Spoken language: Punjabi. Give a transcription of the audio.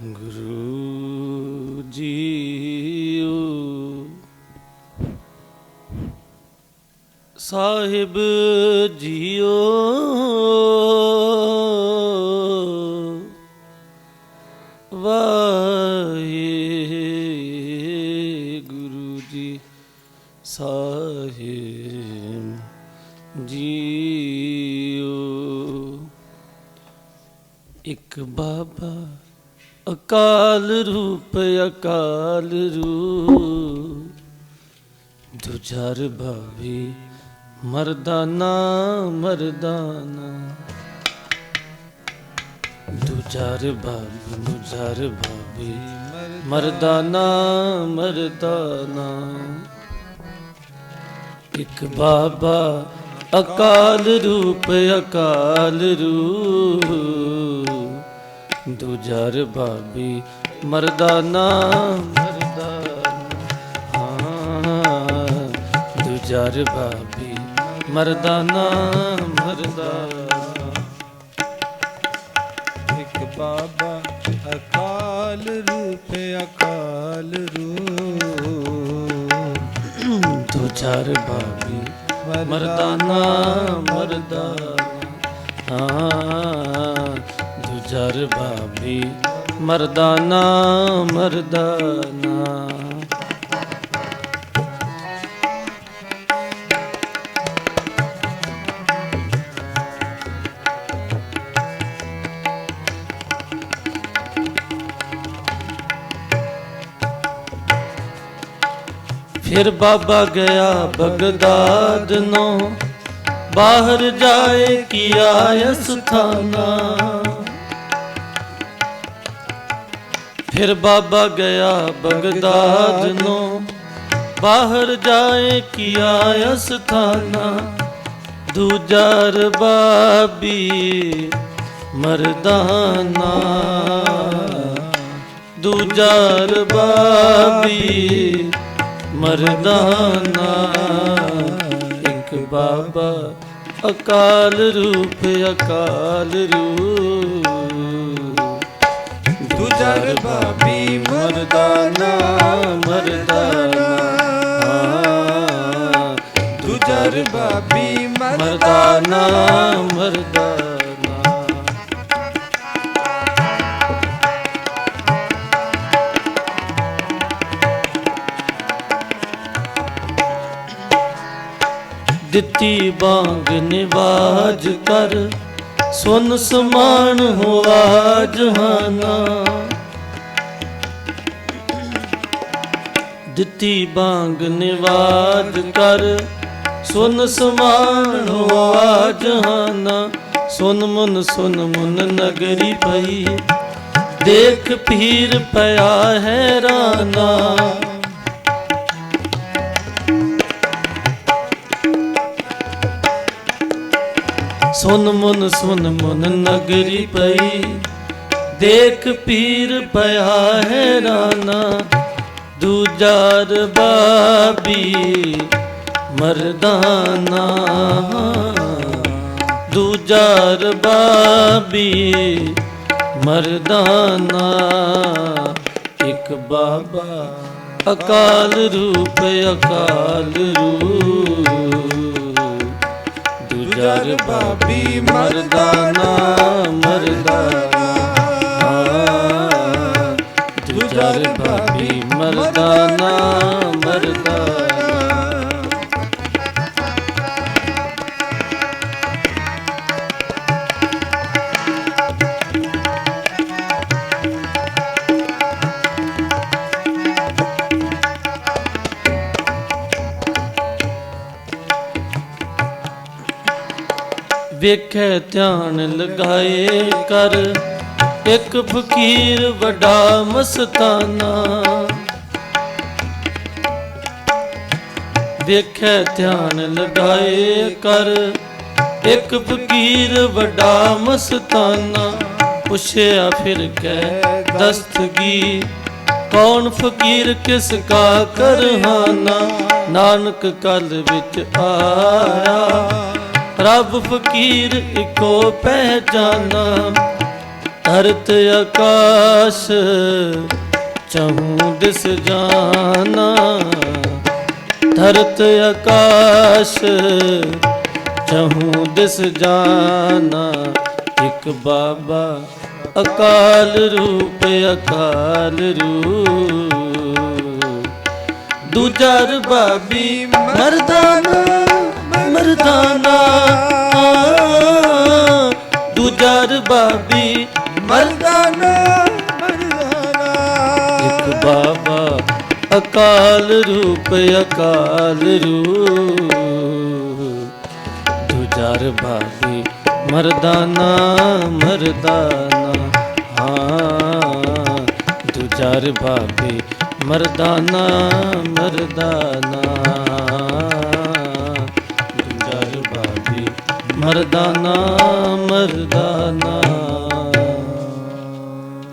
ਗੁਰੂ ਜੀਓ ਸਾਹਿਬ ਜੀਓ ਵਾਹਿਗੁਰੂ ਜੀ ਸਾਹਿਬ ਇੱਕ ਬਾਬਾ ਅਕਾਲ ਰੂਪ ਅਕਾਲ ਰੂਪ। ਦੁਜਰ ਭਾਵੀ ਮਰਦਾਨਾ ਮਰਦਾਨਾ ਦੁਜਰ ਭਾਵੀ ਦੁਜਰ ਭਾਵੀ ਮਰਦਾਨਾ ਮਰਦਾਨਾ ਇੱਕ ਬਾਬਾ ਅਕਾਲ ਰੂਪ ਅਕਾਲ ਰੂਪ। ਦੂਜਰ ਭਾਬੀ ਮਰਦਾਨਾ ਮਰਦਾਨਾ ਹਾਂ, ਦੂਜਰ ਭਾਬੀ ਮਰਦਾਨਾ ਮਰਦਾਨਾ ਇੱਕ ਬਾਬਾ ਅਕਾਲ ਰੂਪ ਅਕਾਲ ਰੂਪ। ਦੂਜਰ ਭਾਬੀ ਮਰਦਾਨਾ ਮਰਦਾਨਾ ਹਾਂ। ਦੂਜਰ ਭਾਬੀ ਮਰਦਾਨਾ ਮਰਦਾਨਾ ਫਿਰ ਬਾਬਾ ਗਿਆ ਬਗਦਾਦ ਨੂੰ ਬਾਹਰ ਜਾਏ ਕੀਆ ਅਸਥਾਨਾ ਫਿਰ ਬਾਬਾ ਗਿਆ ਬਗਦਾਦ ਨੂੰ। ਬਾਹਰ ਜਾਏ ਕੀਆ ਅਸਥਾਨਾ। ਦੂਜਾ ਰਬਾਬੀ ਮਰਦਾਨਾ। ਦੂਜਾ ਰਬਾਬੀ ਮਰਦਾਨਾ। ਇੱਕ ਬਾਬਾ ਅਕਾਲ ਰੂਪ ਅਕਾਲ ਰੂਪ। ਦੁਜਰ ਬਾਬੀ ਮਰਦਾਨਾ ਮਰਦਾਨਾ ਹਾਂ, ਦੁਜਰ ਬਾਬੀ ਮਰਦਾਨਾ ਮਰਦਾਨਾ ਦਿੱਤੀ ਬਾਂਗ ਨਿਵਾਜ ਕਰ ਸੁਨ ਸਮਾਨ ਹੋਆ ਜਹਾਨਾ ਦਿੱਤੀ ਬਾਂਗ ਨਿਵਾਜ ਕਰ। ਸੁਨ ਸਮਾਨ ਹੋਆ ਜਹਾਨਾ, ਸੁਨ ਮਨ ਸੁਨ ਮਨ ਨਗਰੀ ਪਈ। ਦੇਖ ਪੀਰ ਪਿਆ ਹੈਰਾਨਾ ਸੁਨ ਮਨ ਸੁਨ ਮਨ ਨਗਰੀ ਪਈ। ਦੇਖ ਪੀਰ ਪਿਆ ਹੈਰਾਨਾ ਦੂਜਾ ਬਾਬੀ ਮਰਦਾਨਾ ਦੂਜਾ ਬਾਬੀ ਮਰਦਾਨਾ ਇੱਕ ਬਾਬਾ ਅਕਾਲ ਰੂਪ ਅਕਾਲ ਰੂਪ। ਦੂਜਰ ਬਾਬੀ ਮਰਦਾਨਾ ਮਰਦਾਨਾ ਹਾਂ, ਦੂਜਰ ਬਾਬੀ ਮਰਦਾਨਾ ਮਰਦਾਨਾ ਵੇਖੇ ਧਿਆਨ ਲਗਾਏ ਕਰ ਇੱਕ ਫਕੀਰ ਵੱਡਾ ਮਸਤਾਨਾ ਵੇਖੇ ਧਿਆਨ ਲਗਾਏ ਕਰ। ਇੱਕ ਫਕੀਰ ਵੱਡਾ ਮਸਤਾਨਾ, ਪੁੱਛਿਆ ਫਿਰ ਕੈ ਦਸਤਗੀ। ਕੌਣ ਫਕੀਰ ਕਿਸ ਕਾ ਕਰਹਾਨਾ? ਨਾਨਕ ਕਲ ਵਿੱਚ ਆਇਆ ਰੱਬ ਫਕੀਰ ਇੱਕੋ ਪਹਿਚਾਨਾ। ਧਰਤ ਆਕਾਸ਼, ਚਹੂ ਦਿਸ ਜਾਨਾ। ਧਰਤ ਆਕਾਸ਼ ਚਹੂ ਦਿਸ ਜਾਣਾ ਇੱਕ ਬਾਬਾ ਅਕਾਲ ਰੂਪ ਅਕਾਲ ਰੂਪ। ਦੂਜਾ ਰਬਾਬੀ ਮਰਦਾਨਾ ਮਰਦਾਨਾ। ਦੂਜਾ ਰਬਾਬੀ ਮਰਦਾਨਾ ਮਰਦਾਨਾ। ਅਕਾਲ ਰੂਪ ਅਕਾਲ ਰੂਪ। ਦੂਜਾ ਰਬਾਬੀ ਮਰਦਾਨਾ ਮਰਦਾਨਾ ਹਾਂ ਦੂਜਾ ਰਬਾਬੀ ਮਰਦਾਨਾ ਮਰਦਾਨਾ ਦੂਜਾ ਰਬਾਬੀ ਮਰਦਾਨਾ ਮਰਦਾਨਾ